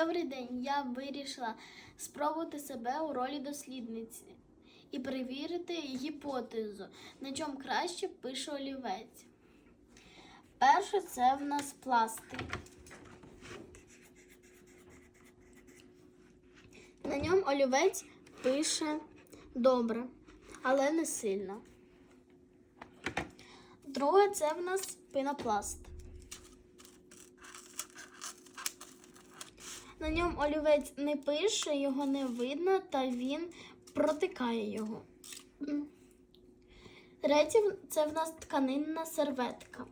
Добрий день. Я вирішила спробувати себе у ролі дослідниці і перевірити гіпотезу, на чому краще пише олівець. Перше, це в нас пластик. На ньому олівець пише добре, але не сильно. Друге, це в нас пінопласт. На ньому олівець не пише, його не видно, та він протикає його. Третє це в нас тканинна серветка.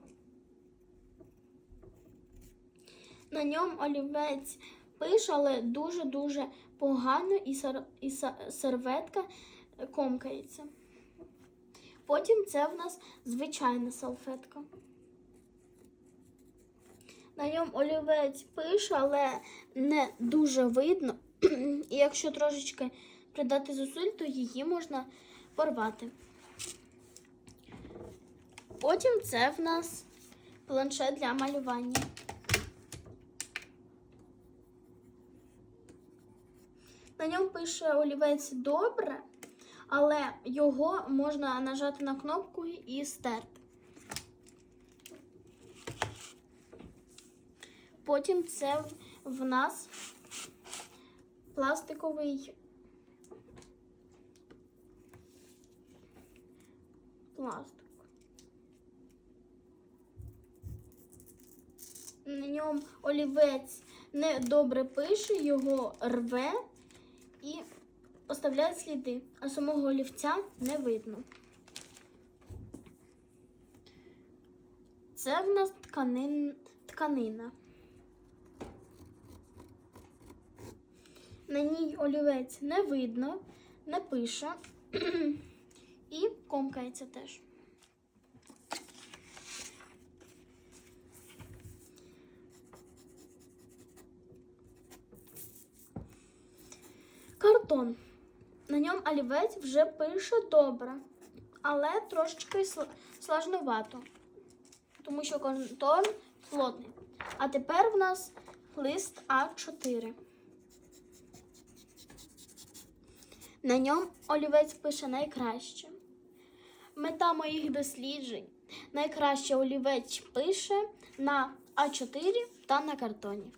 На ньому олівець пише, але дуже-дуже погано, і, сер... і серветка комкається. Потім це в нас звичайна салфетка. На ньому олівець пише, але не дуже видно. І якщо трошечки придати зусиль, то її можна порвати. Потім це в нас планшет для малювання. На ньому пише олівець добре, але його можна нажати на кнопку і стерти. Потім це в- нас пластиковий пластик. На ньому олівець не добре пише, його рве і оставляє сліди, а самого олівця не видно. Це в нас тканин, тканина. На ній олівець не видно, не пише і комкається теж. Картон. На ньому олівець вже пише добре, але трошечки сл- сложновато, тому що картон плотний. А тепер в нас лист А4. На ньому олівець пише найкраще. Мета моїх досліджень. Найкраще олівець пише на А4 та на картоні.